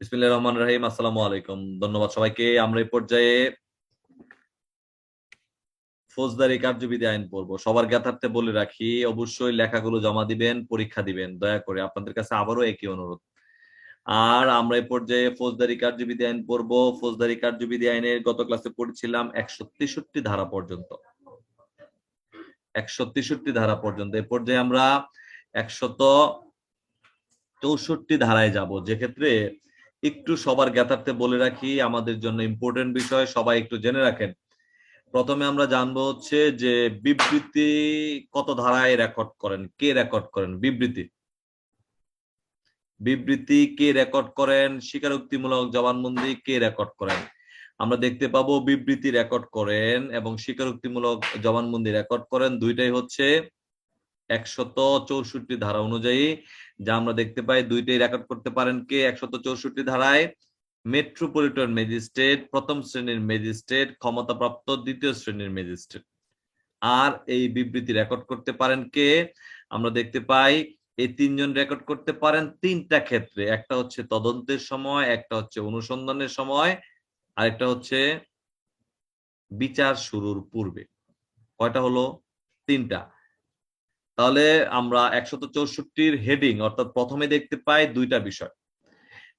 রহমানির রহিম, আসসালামু আলাইকুম। ধন্যবাদ সবাইকে। আমরা এই পর্যায়ে ফৌজদারি কার্যবিধি আইন সবার জ্ঞাতার্থে বলে রাখি, অবশ্যই লেখাগুলো জমা দিবেন, পরীক্ষা দিবেন। দয়া করে আপনাদের কাছে আবারও একই অনুরোধ। আর আমরা এই পর্যায়ে ফৌজদারি কার্যবিধি আইন পড়ব। ফৌজদারি কার্যবিধি আইনের গত ক্লাসে পড়েছিলাম একশো তেষট্টি ধারা পর্যন্ত। একশো তেষট্টি ধারা পর্যন্ত। এই পর্যায়ে আমরা একশত চৌষট্টি ধারায় যাব। যে ক্ষেত্রে একটু সবার জ্ঞাতার্থে বলে রাখি, আমাদের জন্য ইম্পর্টেন্ট বিষয়, সবাই একটু জেনে রাখেন। প্রথমে আমরা জানব হচ্ছে যে বিবৃতি কত ধারায় রেকর্ড করেন, কে রেকর্ড করেন? বিবৃতি। বিবৃতি কে রেকর্ড করেন? স্বীকারোক্তিমূলক জবানবন্দি কে রেকর্ড করেন? আমরা দেখতে পাবো বিবৃতি রেকর্ড করেন এবং স্বীকারোক্তিমূলক জবানবন্দি রেকর্ড করেন। দুইটাই হচ্ছে একশত চৌষট্টি ধারা অনুযায়ী যা আমরা দেখতে পাই দুইটাই রেকর্ড করতে পারেন কে? একশত চৌষট্টি ধারায় মেট্রোপলিটন ম্যাজিস্ট্রেট প্রথম শ্রেণির ম্যাজিস্ট্রেট ক্ষমতাপ্রাপ্ত দ্বিতীয় শ্রেণির ম্যাজিস্ট্রেট আর এই বিবৃতি রেকর্ড করতে পারেন কে? আমরা দেখতে পাই এই তিনজন রেকর্ড করতে পারেন তিনটা ক্ষেত্রে। একটা হচ্ছে তদন্তের সময়, একটা হচ্ছে অনুসন্ধানের সময়, আরেকটা হচ্ছে বিচার শুরুর পূর্বে। কয়টা হলো? তিনটা। তাহলে আমরা একশত চৌষট্টির হেডিং অর্থাৎ প্রথমে দেখতে পাই দুইটা বিষয়।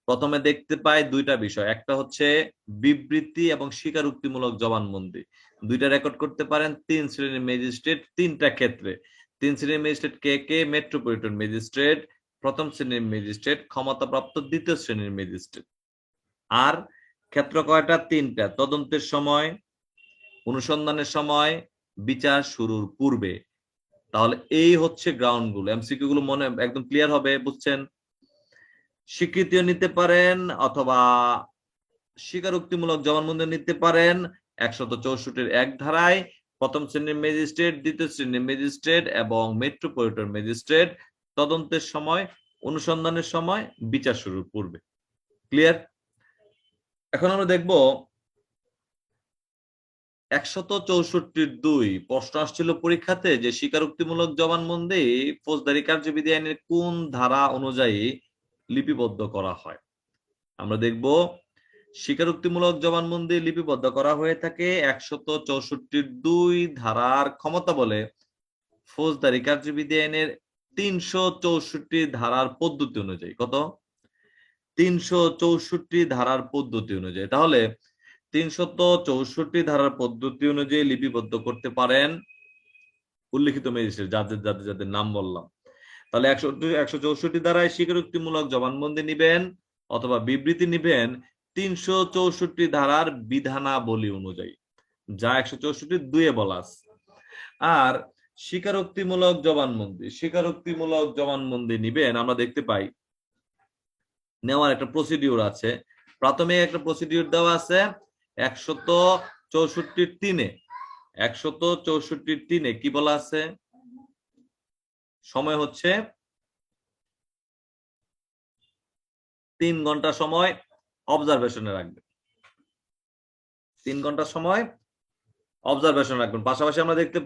প্রথমে দেখতে পাই দুইটা বিষয়। একটা হচ্ছে বিবৃতি এবং স্বীকারোক্তিমূলক জবানবন্দি। দুইটা রেকর্ড করতে পারেন, তিন শ্রেণির ম্যাজিস্ট্রেট তিনটা ক্ষেত্রে। তিন শ্রেণির ম্যাজিস্ট্রেট কে কে? মেট্রোপলিটন ম্যাজিস্ট্রেট প্রথম শ্রেণির ম্যাজিস্ট্রেট ক্ষমতাপ্রাপ্ত দ্বিতীয় শ্রেণির ম্যাজিস্ট্রেট আর ক্ষেত্র কয়টা? তিনটা। তদন্তের সময়, অনুসন্ধানের সময়, বিচার শুরুর পূর্বে। তাহলে এই হচ্ছে গ্রাউন্ডগুলো এমসিকিউ গুলো মনে একদম ক্লিয়ার হবে, বুঝছেন? স্বীকৃতিও নিতে পারেন অথবা স্বীকারোক্তিমূলক জবানবন্দি নিতে পারেন একশত চৌষট্টির এক ধারায়। প্রথম শ্রেণির ম্যাজিস্ট্রেট, দ্বিতীয় শ্রেণির ম্যাজিস্ট্রেট এবং মেট্রোপলিটন ম্যাজিস্ট্রেট তদন্তের সময়, অনুসন্ধানের সময় বিচার শুরুর পূর্বে। ক্লিয়ার এখন আমরা দেখব একশত চৌষট্টির দুই প্রশ্ন আসছিল পরীক্ষাতে যে স্বীকারোক্তিমূলক জবানবন্দি ফৌজদারি কার্যবিধি আইনের কোন ধারা অনুযায়ী লিপিবদ্ধ করা হয়? আমরা দেখব, স্বীকারোক্তিমূলক জবানবন্দি লিপিবদ্ধ করা হয়ে থাকে একশত চৌষট্টির দুই ধারার ক্ষমতা বলে ফৌজদারি কার্যবিধি আইনের তিনশো চৌষট্টি ধারার পদ্ধতি অনুযায়ী। কত? তিনশো চৌষট্টি ধারার পদ্ধতি অনুযায়ী। তাহলে তিনশত চৌষট্টি ধারার পদ্ধতি অনুযায়ী লিপিবদ্ধ করতে পারেন। উল্লিখিত ম্যাজিস্ট্রেট যাদের যাদের যাদের নাম বললাম। তাহলে একশো একশো চৌষট্টি ধারায় স্বীকারোক্তিমূলক জবানবন্দি নিবেন অথবা বিবৃতি নিবেন তিনশো চৌষট্টি ধারার বিধানাবলী অনুযায়ী। যা একশো চৌষট্টি দুয়ে বলা আর স্বীকারোক্তিমূলক জবানবন্দি স্বীকারোক্তিমূলক জবানবন্দি নিবেন, আমরা দেখতে পাই, নেওয়ার একটা প্রসিডিউর আছে। প্রাথমিক একটা প্রসিডিউর দেওয়া আছে। একশত চৌষট্টির তিনে। একশত চৌষট্টির তিনে কি বলা আছে? সময় হচ্ছে তিন ঘণ্টা সময় অবজারভেশনে রাখবেন। তিন ঘণ্টা সময় অবজারভেশন রাখবেন। পাশাপাশি আমরা দেখতে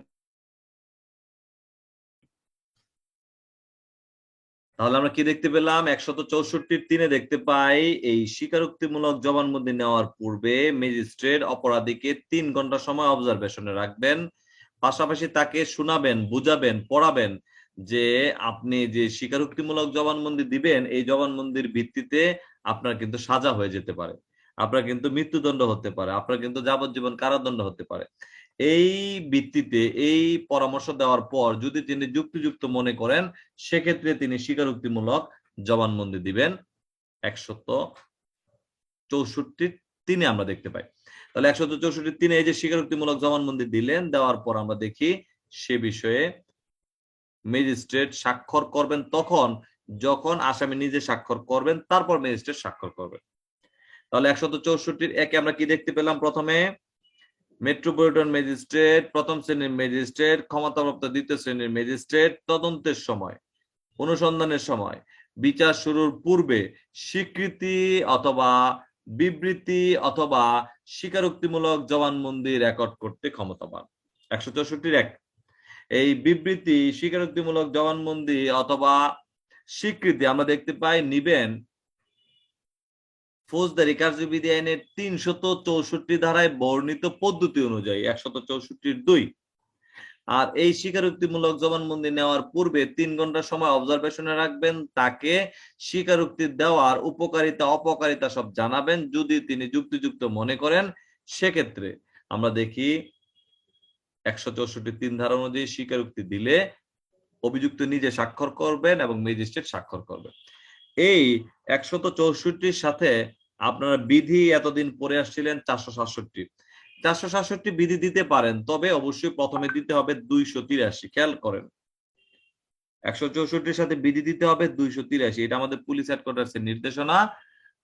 তাহলে আমরা কি দেখতে পেলাম? একশত চৌষট্টির তিনে দেখতে পাই, এই স্বীকারোক্তিমূলক জবানবন্দি নেওয়ার পূর্বে ম্যাজিস্ট্রেট অপরাধীকে তিন ঘণ্টা সময় অবজারভেশনে রাখবেন। পাশাপাশি তাকে শোনাবেন, বুঝাবেন, পড়াবেন যে আপনি যে স্বীকারোক্তিমূলক জবানবন্দি দিবেন, এই জবানবন্দির ভিত্তিতে আপনার কিন্তু সাজা হয়ে যেতে পারে। আপনার কিন্তু মৃত্যুদণ্ড হতে পারে। আপনার কিন্তু যাবজ্জীবন কারাদণ্ড হতে পারে। এই ভিত্তিতে, এই পরামর্শ দেওয়ার পর যদি তিনি যুক্তিযুক্ত মনে করেন, সেক্ষেত্রে তিনি স্বীকারোক্তিমূলক জবানবন্দি দিবেন। একশত চৌষট্টি তিনে আমরা দেখতে পাই। তাহলে একশত চৌষট্টি তিনে এই যে স্বীকারোক্তিমূলক জবানবন্দি দিলেন, দেওয়ার পর আমরা দেখি সে বিষয়ে ম্যাজিস্ট্রেট স্বাক্ষর করবেন তখন, যখন আসামি নিজে স্বাক্ষর করবেন, তারপর ম্যাজিস্ট্রেট স্বাক্ষর করবেন। তাহলে একশত চৌষট্টির একে আমরা কি দেখতে পেলাম প্রথমে? মেট্রোপলিটন ম্যাজিস্ট্রেট, প্রথম শ্রেণির ম্যাজিস্ট্রেট, ক্ষমতাপ্রাপ্ত দ্বিতীয় শ্রেণির ম্যাজিস্ট্রেট, তদন্তের সময়, অনুসন্ধানের সময়। বিচার শুরুর পূর্বে স্বীকৃতি অথবা বিবৃতি অথবা স্বীকারোক্তিমূলক জবানবন্দি রেকর্ড করতে ক্ষমতাবান। একশো চৌষট্টির এক। এই বিবৃতি, স্বীকারোক্তিমূলক জবানবন্দি অথবা স্বীকৃতি আমরা দেখতে পাই নিবেন ফৌজদারি কার্যবিধি আইনের তিনশত চৌষট্টি ধারায় বর্ণিত পদ্ধতি অনুযায়ী একশত চৌষট্টির দুই। আর এই স্বীকারোক্তিমূলক জবানবন্দি নেওয়ার পূর্বে তিন ঘণ্টা সময় অবজারভেশনে রাখবেন, তাকে স্বীকারোক্তি দেওয়ার উপকারিতা, অপকারিতা সব জানাবেন। যদি তিনি যুক্তিযুক্ত মনে করেন, সেক্ষেত্রে আমরা দেখি একশো চৌষট্টি তিন ধারা অনুযায়ী স্বীকারোক্তি দিলে অভিযুক্ত নিজে স্বাক্ষর করবেন এবং ম্যাজিস্ট্রেট স্বাক্ষর করবেন। এই একশত চৌষট্টির সাথে আপনারা বিধি এতদিন পড়ে আসছিলেন চারশো সাতষট্টি। চারশো সাতষট্টি বিধি দিতে পারেন, তবে অবশ্যই প্রথমে দিতে হবে দুইশো তিরাশি, খেয়াল করেন। একশো চৌষট্টির সাথে বিধি দিতে হবে দুইশো তিরাশি, এটা আমাদের পুলিশ হেডকোয়ার্টার্সের নির্দেশনা।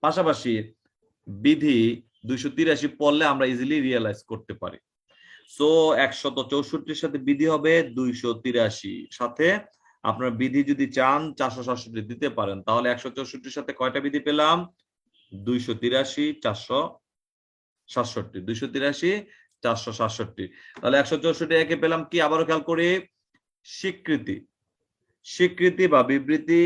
পাশাপাশি বিধি দুইশো তিরাশি পড়লে আমরা ইজিলি রিয়েলাইজ করতে পারি। সো একশত চৌষট্টির সাথে বিধি হবে দুইশো তিরাশি সাথে আপনার বিধি যদি চান, চারশো সাতষট্টি দিতে পারেন, তাহলে একশো চৌষট্টির সাথে কয়টা বিধি পেলাম? দুইশো তিরাশি, চারশো সাতষট্টি। দুইশো তিরাশি, চারশো সাতষট্টি। তাহলে একশো চৌষট্টি একে পেলাম কি? আবারও খেয়াল করি, স্বীকৃতি। স্বীকৃতি বা বিবৃতি,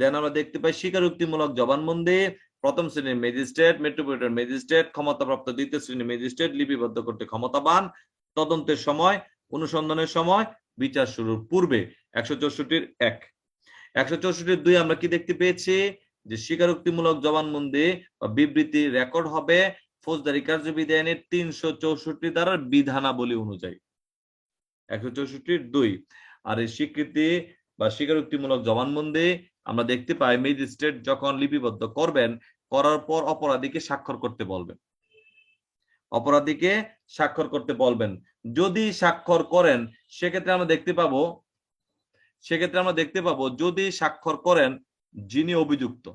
দেন আমরা দেখতে পাই স্বীকারোক্তিমূলক জবানবন্দি, প্রথম শ্রেণির ম্যাজিস্ট্রেট, মেট্রোপলিটন ম্যাজিস্ট্রেট, ক্ষমতাপ্রাপ্ত দ্বিতীয় শ্রেণির ম্যাজিস্ট্রেট লিপিবদ্ধ করতে ক্ষমতাবান, তদন্তের সময় অনুসন্ধানের সময় বিচার শুরুর পূর্বে একশো এক। একশো চৌষট্টির দুই আমরা কি দেখতে পেয়েছি? যে স্বীকারোক্তিমূলক জবানবন্দি বা বিবৃতি রেকর্ড হবে ফৌজদারি কার্যবিধি আইনের তিনশো চৌষট্টি ধারার বিধানাবলী অনুযায়ী। একশো চৌষট্টির দুই। আর এই স্বীকৃতি বা স্বীকারোক্তিমূলক জবানবন্দি আমরা দেখতে পাই, ম্যাজিস্ট্রেট যখন লিপিবদ্ধ করবেন, করার পর অপরাধীকে স্বাক্ষর করতে বলবেন। অপরাধীকে স্বাক্ষর করতে বলবেন। যদি স্বাক্ষর করেন, সেক্ষেত্রে আমরা দেখতে পাবো, সেক্ষেত্রে আমরা দেখতে পাবো, যদি স্বাক্ষর করেন, যিনি অভিযুক্ত,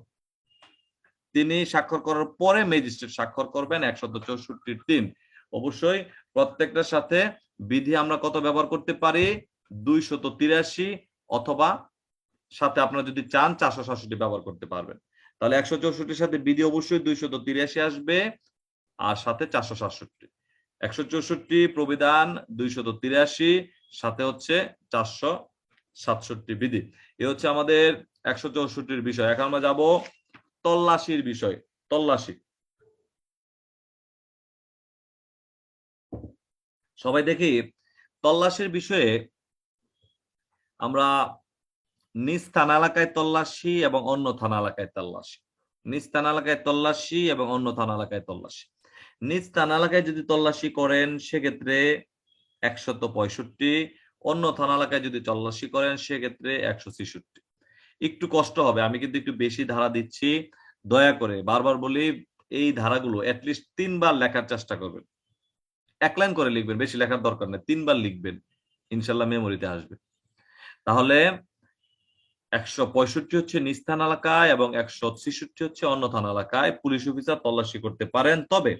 তিনি স্বাক্ষর করার পরে ম্যাজিস্ট্রেট স্বাক্ষর করবেন, একশত চৌষট্টির তিন। অবশ্যই প্রত্যেকটার সাথে বিধি আমরা কত ব্যবহার করতে পারি? দুইশত তিরাশি অথবা সাথে আপনারা যদি চান, চারশো সাতষট্টি ব্যবহার করতে পারবেন। তাহলে একশো চৌষট্টির সাথে বিধি অবশ্যই দুইশত তিরাশি আসবে। আর সাথে চারশো সাতষট্টি। একশো চৌষট্টি প্রবিধান, দুইশত তিরাশি, সাথে হচ্ছে চারশো সাতষট্টি বিধি। এ হচ্ছে আমাদের একশো চৌষট্টির বিষয়। এখন আমরা যাব তল্লাশির বিষয়, তল্লাশি। সবাই দেখি, তল্লাশির বিষয়ে আমরা নিজ থানা এলাকায় তল্লাশি এবং অন্য থানা এলাকায় তল্লাশি। নিজ থানা এলাকায় তল্লাশি এবং অন্য থানা এলাকায় তল্লাশি। নিজ থানা এলাকায় যদি তল্লাশি করেন, সেক্ষেত্রে একশত পঁয়ষট্টি, অন্য থানা এলাকায় যদি তল্লাশি করেন, সেক্ষেত্রে একশো ছেষট্টি। একটু কষ্ট হবে, আমি কিন্তু একটু বেশি ধারা দিচ্ছি। দয়া করে বারবার বলি, এই ধারাগুলো অ্যাটলিস্ট তিনবার লেখার চেষ্টা করবেন। এক লাইন করে লিখবেন, বেশি লেখার দরকার নেই, তিনবার লিখবেন। ইনশাল্লাহ মেমোরিতে আসবে। তাহলে একশো পঁয়ষট্টি হচ্ছে নিজ থানা এলাকায় এবং একশো ছেষট্টি হচ্ছে অন্য থানা এলাকায় পুলিশ অফিসার তল্লাশি করতে পারেন, তবে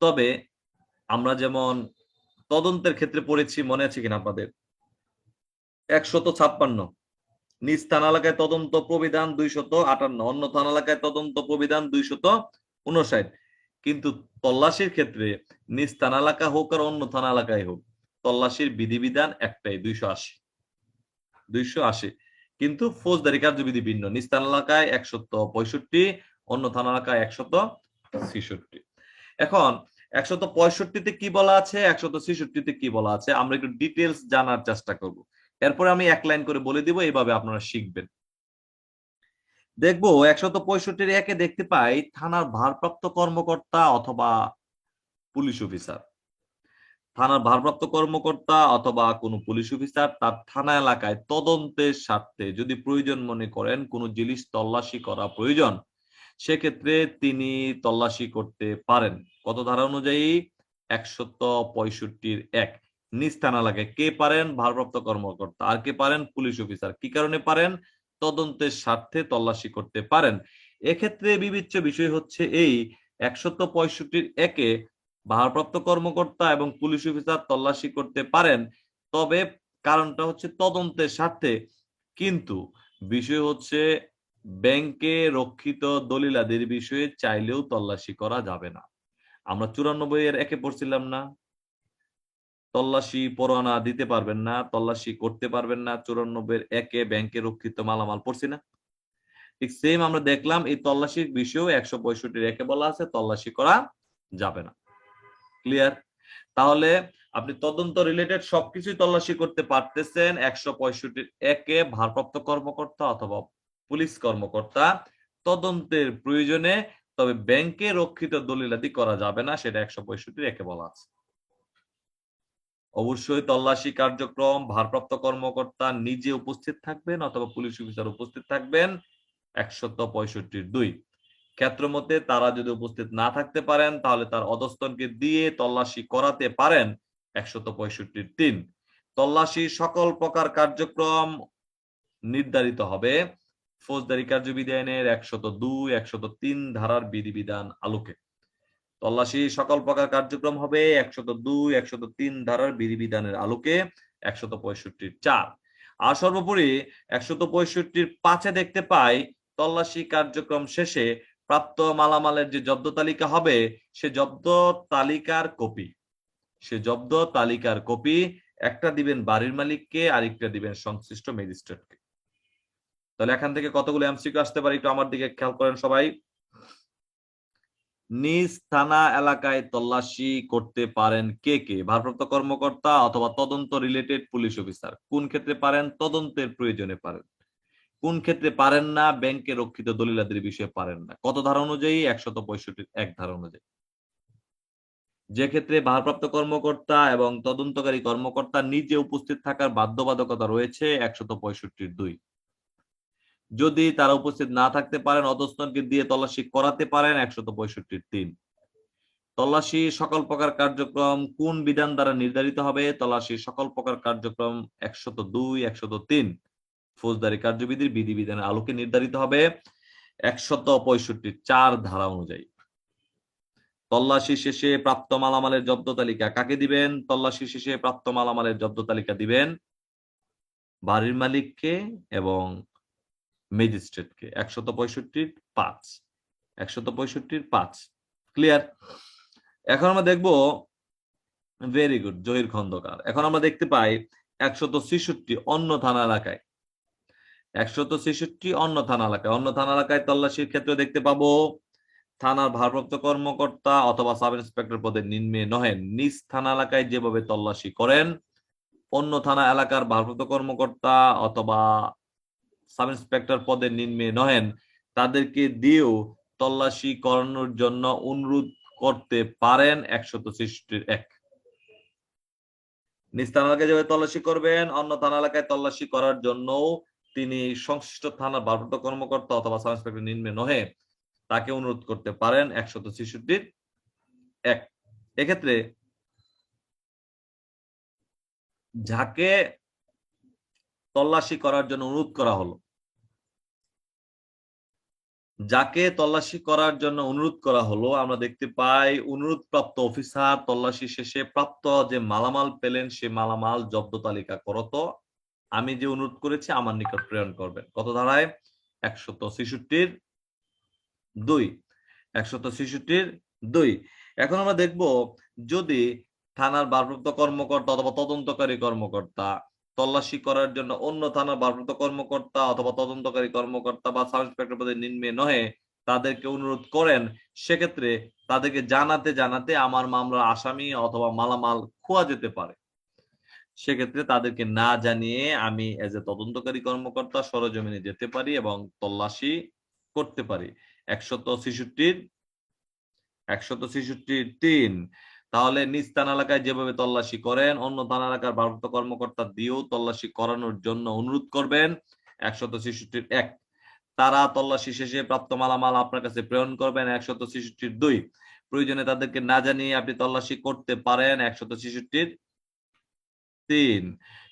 তবে আমরা যেমন তদন্তের ক্ষেত্রে পড়েছি, মনে আছে কিনা আপনাদের? একশত ছাপ্পান্ন। নিজ থানা এলাকায় তদন্ত প্রবিধান দুইশত আটান্ন, অন্য থানা এলাকায় তদন্ত প্রবিধান দুইশত উনষাট। কিন্তু তল্লাশির ক্ষেত্রে নিজ থানা এলাকা হোক আর অন্য থানা এলাকায় হোক, তল্লাশির বিধিবিধান একটাই, দুইশো আশি। দুইশো আশি। কিন্তু ফৌজদারি কার্যবিধি ভিন্ন। নিজ থানা এলাকায় একশত পঁয়ষট্টি, অন্য থানা এলাকায় একশত ছেষট্টি। এখন একশত পঁয়ষট্টিতে কি বলা আছে? একশত ছেষট্টিতে কি বলা আছে? আমরা একটু ডিটেলস জানার চেষ্টা করব। এরপরে আমি এক লাইন করে বলে দিব, এইভাবে আপনারা শিখবেন। দেখব, একশত পঁয়ষট্টির একে দেখতে পাই থানার ভারপ্রাপ্ত কর্মকর্তা অথবা পুলিশ অফিসার। থানার ভারপ্রাপ্ত কর্মকর্তা অথবা কোনো পুলিশ অফিসার তার থানা এলাকায় তদন্তের স্বার্থে যদি প্রয়োজন মনে করেন, কোনো জিনিস তল্লাশি করা প্রয়োজন সেক্ষেত্রে তিনি তল্লাশি করতে পারেন। কত ধারা অনুযায়ী? একশত পঁয়ষট্টির এক। নিজ থানা লাগে কে পারেন? ভারপ্রাপ্ত কর্মকর্তা। আর কে পারেন? Police officer. কি কারণে পারেন? তদন্তের স্বার্থে তল্লাশি করতে পারেন। এক্ষেত্রে বিবেচ্য বিষয় হচ্ছে এই, একশত পঁয়ষট্টির একে ভারপ্রাপ্ত কর্মকর্তা এবং পুলিশ অফিসার তল্লাশি করতে পারেন। তবে কারণটা হচ্ছে তদন্তের স্বার্থে। কিন্তু বিষয় হচ্ছে ব্যাংকে রক্ষিত দলিলাদের বিষয়ে চাইলেও তল্লাশি করা যাবে না। আমরা চুরানব্বই এর একে পড়ছিলাম না। তল্লাশি পরোয়ানা দিতে পারবেন না, তল্লাশি করতে পারবেন না, চুরানব্বই এর একে ব্যাংকে রক্ষিত মালামাল পড়ছি না। ঠিক সেম আমরা দেখলাম, এই তল্লাশির বিষয়েও একশো পঁয়ষট্টি একে বলা আছে, তল্লাশি করা যাবে না। ক্লিয়ার তাহলে আপনি তদন্ত রিলেটেড সবকিছুই তল্লাশি করতে পারতেছেন, একশো পঁয়ষট্টির একে ভারপ্রাপ্ত কর্মকর্তা অথবা পুলিশ কর্মকর্তা, তদন্তের প্রয়োজনে, তবে ব্যাংকে রক্ষিত দলিলাতি করা যাবে না, সেটা একশো পঁয়ষট্টি একে বলা আছে। অবশ্যই তল্লাশি কার্যক্রম, ভারপ্রাপ্ত কর্মকর্তা নিজে উপস্থিত থাকবেন অথবা পুলিশ অফিসার উপস্থিত থাকবেন, একশত পঁয়ষট্টির দুই। ক্ষেত্র মতে তারা যদি উপস্থিত না থাকতে পারেন, তাহলে তার অধস্তনকে দিয়ে তল্লাশি করাতে পারেন, একশত পঁয়ষট্টির তিন। তল্লাশি সকল প্রকার কার্যক্রম নির্ধারিত হবে। ফৌজদারি কার্যবিধি আইনের একশত দুই, একশত তিন ধারার বিধিবিধান আলোকে। তল্লাশি সকল প্রকার কার্যক্রম হবে একশত দুই, একশত তিন ধারার বিধিবিধানের আলোকে, একশত পঁয়ষট্টির চার। আর সর্বোপরি একশত পঁয়ষট্টির পাঁচে দেখতে পাই, তল্লাশি কার্যক্রম শেষে প্রাপ্ত মালামালের যে জব্দ তালিকা হবে, সে জব্দ তালিকার কপি। সে জব্দ তালিকার কপি, একটা দিবেন বাড়ির মালিককে, আরেকটা দিবেন সংশ্লিষ্ট ম্যাজিস্ট্রেটকে। তাহলে এখান থেকে কতগুলো এমসিকিউ আসতে পারে একটু আমার দিকে খেয়াল করেন সবাই। নিজ থানা এলাকায় তল্লাশি করতে পারেন কে কে? ভারপ্রাপ্ত কর্মকর্তা অথবা তদন্ত রিলেটেড পুলিশ অফিসার কোন ক্ষেত্রে পারেন? তদন্তের প্রয়োজনে পারেন। কোন ক্ষেত্রে পারেন না? ব্যাংকে রক্ষিত দলিলাদের বিষয়ে পারেন না। কত ধারা অনুযায়ী? একশত পঁয়ষট্টি এক ধারা অনুযায়ী। যে ক্ষেত্রে ভারপ্রাপ্ত কর্মকর্তা এবং তদন্তকারী কর্মকর্তা নিজে উপস্থিত থাকার বাধ্যবাধকতা রয়েছে, একশত পঁয়ষট্টির দুই। যদি তারা উপস্থিত না থাকতে পারেন, অধস্তনকে দিয়ে তল্লাশি করাতে পারেন, একশত পঁয়ষট্টির তিন। তল্লাশি সকল প্রকার কার্যক্রম কোন বিধান দ্বারা নির্ধারিত হবে? তল্লাশি সকল প্রকার কার্যক্রম একশত দুই, একশত তিন। ফৌজদারি কার্যবিধির বিধিবিধানের আলোকে নির্ধারিত হবে একশত পঁয়ষট্টি চার ধারা অনুযায়ী। তল্লাশি শেষে প্রাপ্ত মালামালের জব্দ তালিকা কাকে দিবেন? তল্লাশি শেষে প্রাপ্ত মালামালের জব্দ তালিকা দিবেন বাড়ির মালিককে এবং ম্যাজিস্ট্রেটকে একশত পঁয়ষট্টির পাঁচ, একশত পঁয়ষট্টির পাঁচ। ক্লিয়ার এখন আমরা দেখব ভেরি গুড জহির খন্দকার। এখন আমরা দেখতে পাই একশত ছেষট্টি অন্য থানা এলাকায়। একশত ছেষট্টি অন্য থানা এলাকায়। অন্য থানা এলাকায় তল্লাশির ক্ষেত্রে দেখতে পাবো, থানার ভারপ্রাপ্ত কর্মকর্তা অথবা সাব ইন্সপেক্টর পদে নিম্নে নহে নিজ থানা এলাকায় যেভাবে তল্লাশি করেন, অন্য থানা এলাকার ভারপ্রাপ্ত কর্মকর্তা অথবা সাব ইন্সপেক্টর পদে নিম্নে নহেন, তাদেরকে দিয়েও তল্লাশি করানোর জন্য অনুরোধ করতে পারেন একশত ছেষট্টির এক। নিজ থানা এলাকায় যেভাবে তল্লাশি করবেন, অন্য থানা এলাকায় তল্লাশি করার জন্য তিনি সংশ্লিষ্ট থানার ভারপ্রাপ্ত কর্মকর্তা অথবা সাব ইন্সপেক্টর নিম্নে নহে, তাকে অনুরোধ করতে পারেন একশত ছেষট্টির এক। এক্ষেত্রে যাকে তল্লাশি করার জন্য অনুরোধ করা হলো। যাকে তল্লাশি করার জন্য অনুরোধ করা হলো, আমরা দেখতে পাই অনুরোধ প্রাপ্ত অফিসার তল্লাশি শেষে প্রাপ্ত যে মালামাল পেলেন, সে মালামাল জব্দ তালিকা করত। আমি যে অনুরোধ করেছি, আমার নিকট প্রেরণ করবেন। কত ধারায়? একশত ছেষট্টির দুই। একশত ছেষট্টির দুই। এখন আমরা দেখব, যদি থানার ভারপ্রাপ্ত কর্মকর্তা অথবা তদন্তকারী কর্মকর্তা তল্লাশি করার জন্য অন্য থানার ভারপ্রাপ্ত কর্মকর্তা অথবা তদন্তকারী কর্মকর্তা বা সাব ইন্সপেক্টর পদে নিম্নে নহে, তাদেরকে অনুরোধ করেন, সেক্ষেত্রে তাদেরকে জানাতে জানাতে আমার মামলার আসামি অথবা মালামাল খোয়া যেতে পারে। সেক্ষেত্রে তাদেরকে না জানিয়ে আমি এজ এ তদন্তকারী কর্মকর্তা সরজমিনে যেতে পারি এবং তল্লাশি করতে পারি। একশত ছেষট্টির একশত ছেষট্টির তিন তাহলে নিজ থানা এলাকায় যেভাবে তল্লাশি করেন, অন্য থানা এলাকার ভারপ্রাপ্ত কর্মকর্তা দিয়েও তল্লাশি করানোর জন্য অনুরোধ করবেন। একশত ছেষট্টির এক, তারা তল্লাশি শেষে প্রাপ্ত মালামাল আপনার কাছে প্রেরণ করবেন। একশত ছেষট্টির দুই, প্রয়োজনে তাদেরকে না জানিয়ে আপনি তল্লাশি করতে পারেন। একশত ছেষট্টির তিন,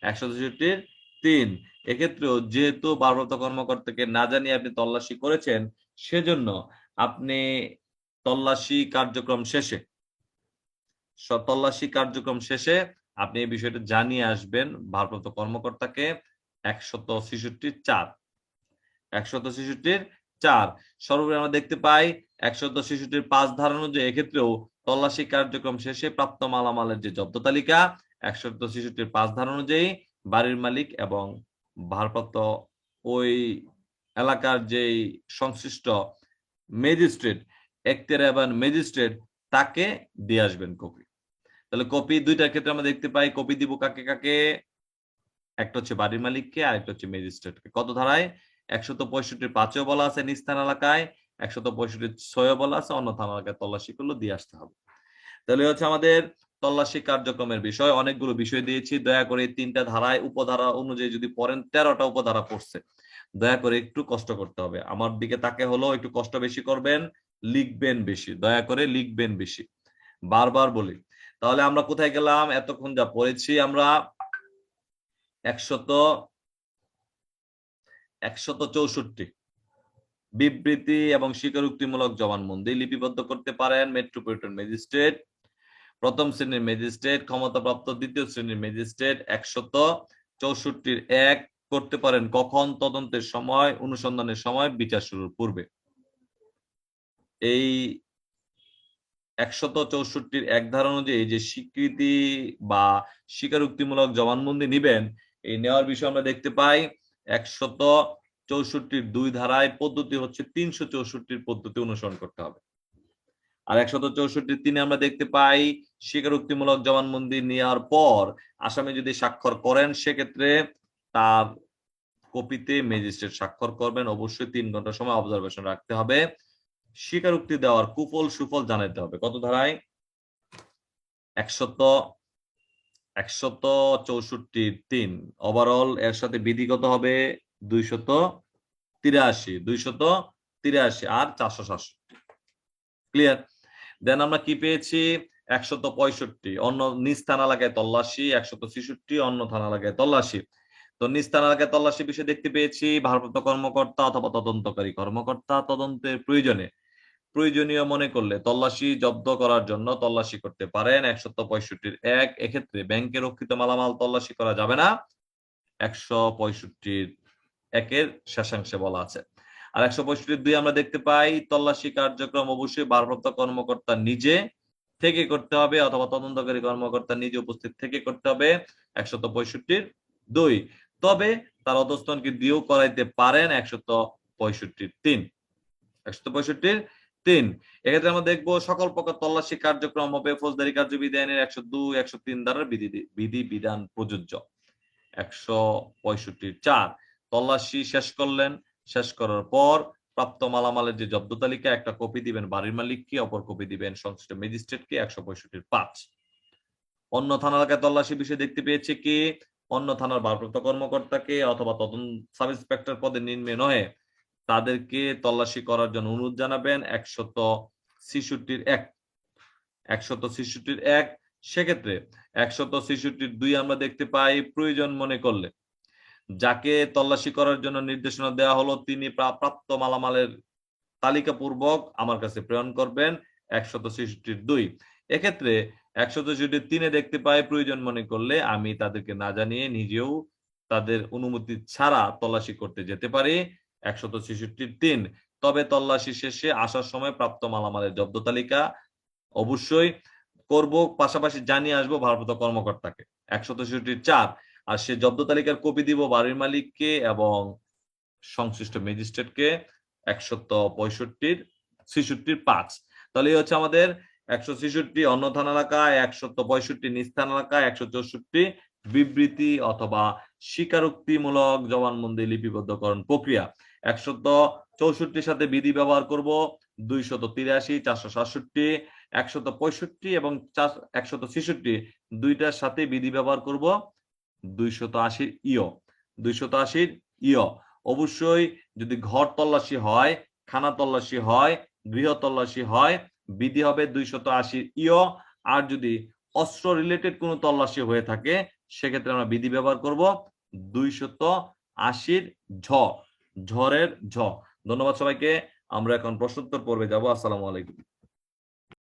একশত ছেষট্টির তিন, এক্ষেত্রেও যেহেতু ভারপ্রাপ্ত কর্মকর্তাকে না জানিয়ে আপনি তল্লাশি করেছেন, সেজন্য আপনি তল্লাশি কার্যক্রম শেষে তল্লাশি কার্যক্রম শেষে আপনি এই বিষয়টা জানিয়ে আসবেন ভারপ্রাপ্ত কর্মকর্তাকে একশত ছেষট্টির চার। একশত ছেষট্টির চার। সর্বোপরি আমরা দেখতে পাই একশত ছেষট্টির পাঁচ ধারা অনুযায়ী এক্ষেত্রেও তল্লাশি কার্যক্রম শেষে প্রাপ্ত মালামালের যে জব্দ তালিকা, একশত ছেষট্টির পাঁচ ধারা অনুযায়ী বাড়ির মালিক এবং ভারপ্রাপ্ত ওই এলাকার যেই সংশ্লিষ্ট ম্যাজিস্ট্রেট একতেরাবান ম্যাজিস্ট্রেট, তাকে দিয়ে আসবেন কপি। তাহলে কপি দুইটার ক্ষেত্রে আমরা দেখতে পাই কপি দিব কাকে কাকে? একটা হচ্ছে বাড়ির মালিককে আর একটা হচ্ছে ম্যাজিস্ট্রেটকে কত ধারায়? একশত পঁয়ষট্টির পাঁচেও বলা আছে নিজ থানা এলাকায়, একশত পঁয়ষট্টির ছয়ও বলা আছে, অন্য থানা এলাকায় তল্লাশি করলে দিয়ে আসতে হবে। তাহলে হচ্ছে আমাদের তল্লাশি কার্যক্রমের বিষয়, অনেকগুলো বিষয় দিয়েছি। দয়া করে তিনটা ধারায় উপধারা অনুযায়ী যদি পড়েন, তেরোটা উপধারা পড়ছে। দয়া করে একটু কষ্ট করতে হবে। আমার দিকে তাকে হলো একটু কষ্ট বেশি করবেন, লিখবেন বেশি। দয়া করে লিখবেন বেশি। বারবার বলি তাহলে আমরা কোথায় গেলাম? এতক্ষণ যা পড়েছি আমরা একশত একশত চৌষট্টি। বিবৃতি এবং স্বীকারোক্তিমূলক জবানবন্দি লিপিবদ্ধ করতে পারেন মেট্রোপলিটন ম্যাজিস্ট্রেট, প্রথম শ্রেণির ম্যাজিস্ট্রেট, ক্ষমতাপ্রাপ্ত দ্বিতীয় শ্রেণির ম্যাজিস্ট্রেট, একশত চৌষট্টির এক করতে পারেন কখন, তদন্তের সময়, অনুসন্ধানের সময়, বিচার শুরুর পূর্বে। এই একশত চৌষট্টির এক ধারা অনুযায়ী যে স্বীকৃতি বা স্বীকারোক্তিমূলক জবানবন্দি নিবেন, এই নেওয়ার বিষয়ে আমরা দেখতে পাই, একশত চৌষট্টির দুই ধারায় পদ্ধতি হচ্ছে তিনশো চৌষট্টির পদ্ধতি অনুসরণ করতে হবে। আর একশত চৌষট্টির তিনে আমরা দেখতে পাই, স্বীকারোক্তিমূলক জবানবন্দি নেওয়ার পর আসামি যদি স্বাক্ষর করেন, সেক্ষেত্রে তার কপিতে ম্যাজিস্ট্রেট স্বাক্ষর করবেন। অবশ্যই তিন ঘণ্টা সময় অবজারভেশন রাখতে হবে। স্বীকারোক্তি দেওয়ার কুফল সুফল জানাইতে হবে। কত ধারায়? একশত একশত চৌষট্টি তিন। ওভারঅল এর সাথে বিধিগত হবে? দুইশত তিরাশি। দুইশত তিরাশি আর চারশো সাতষট্টি। ক্লিয়ার দেন আমরা কি পেয়েছি? একশত পঁয়ষট্টি। অন্য নিজ থানা এলাকায় তল্লাশি, একশত ছেষট্টি, অন্য থানা এলাকায় তল্লাশি। তো নিজ থানা এলাকায় তল্লাশি বিষয়ে দেখতে পেয়েছি, ভারপ্রাপ্ত কর্মকর্তা অথবা তদন্তকারী কর্মকর্তা তদন্তের প্রয়োজনে। প্রয়োজনীয় মনে করলে তল্লাশি জব্দ করার জন্য তল্লাশি করতে পারেন। একশত পঁয়ষট্টির এক, এক্ষেত্রে ব্যাংকে রক্ষিত মালামাল তল্লাশি করা যাবে না। একশো পঁয়ষট্টির একের শেষাংশে বলা আছে। আর একশো পঁয়ষট্টির দুই আমরা দেখতে পাই, তল্লাশি কার্যক্রম অবশ্যই ভারপ্রাপ্ত কর্মকর্তা নিজে থেকে করতে হবে অথবা তদন্তকারী কর্মকর্তা নিজে উপস্থিত থেকে করতে হবে। একশত পঁয়ষট্টির দুই, তবে তার অধস্তনকে দিয়েও করাইতে পারেন একশত পঁয়ষট্টির তিন। একশত পঁয়ষট্টির তিন, এক্ষেত্রে আমরা দেখব সকল প্রকার তল্লাশি কার্যক্রম হবে ফৌজদারি কার্যবিধি আইনের একশো দুই, একশো তিন দ্বারা বিধি বিধি, বিধান প্রযোজ্য। একশো পঁয়ষট্টির চার, তল্লাশি শেষ করলেন। শেষ করার পর প্রাপ্ত মালামালের যে জব্দ তালিকা, একটা কপি দিবেন বাড়ির মালিককে, অপর কপি দিবেন সংশ্লিষ্ট ম্যাজিস্ট্রেটকে, একশো পঁয়ষট্টির পাঁচ। অন্য থানা এলাকায় তল্লাশি বিষয়ে দেখতে পেয়েছে কি? অন্য থানার ভারপ্রাপ্ত কর্মকর্তাকে অথবা তদন্ত সাব ইন্সপেক্টর পদে নিম্নে নয় তাদেরকে তল্লাশি করার জন্য অনুরোধ জানাবেন। একশত ছিষট্টির এক, একশত ছিষট্টির এক। সেক্ষেত্রে একশত ছিষট্টির দুই আমরা দেখতে পাই প্রয়োজন মনে করলে। যাকে তল্লাশি করার জন্য নির্দেশনা দেওয়া হলো, তিনি প্রাপ্ত মালামালের তালিকা পূর্বক আমার কাছে প্রেরণ করবেন একশত ছেষট্টির দুই। এক্ষেত্রে একশত ছেষট্টির তিনে দেখতে পাই প্রয়োজন মনে করলে আমি তাদেরকে না জানিয়ে নিজেও তাদের অনুমতি ছাড়া তল্লাশি করতে যেতে পারি। একশত ছেষট্টির তিন তবে তল্লাশি শেষে আসার সময় প্রাপ্ত মালামালের জব্দ তালিকা অবশ্যই করব, পাশাপাশি জানিয়ে আসব ভারপ্রাপ্ত কর্মকর্তাকে। একশত ছেষট্টির চার, আর সে জব্দ তালিকার কপি দিব বাড়ির মালিককে এবং সংশ্লিষ্ট ম্যাজিস্ট্রেটকে একশত পঁয়ষট্টির, ছেষট্টির পাঁচ। তাহলে হচ্ছে আমাদের একশো ছেষট্টি অন্য থানা এলাকায়, একশত পঁয়ষট্টি নিজ থানা এলাকায় একশো চৌষট্টি বিবৃতি অথবা স্বীকারোক্তিমূলক জবানবন্দি লিপিবদ্ধকরণ প্রক্রিয়া। একশত চৌষট্টির সাথে বিধি ব্যবহার করব, দুইশত তিরাশি, চারশো সাতষট্টি, একশত পঁয়ষট্টি এবং একশত ছেষট্টি, দুইটার সাথে বিধি ব্যবহার করব, দুইশত আশির ইয়। দুইশত আশির ইয়। অবশ্যই যদি ঘর তল্লাশি হয়, খানা তল্লাশি হয়, গৃহ তল্লাশি হয়, বিধি হবে দুইশত আশির ইয়। আর যদি অস্ত্র রিলেটেড কোনো তল্লাশি হয়ে থাকে, সেক্ষেত্রে আমরা বিধি ব্যবহার করব দুইশত আশির ঝ ঝড়ের ঝ। ধন্যবাদ সবাইকে আমরা এখন প্রশ্নোত্তর পর্বে যাব। আসসালামু আলাইকুম।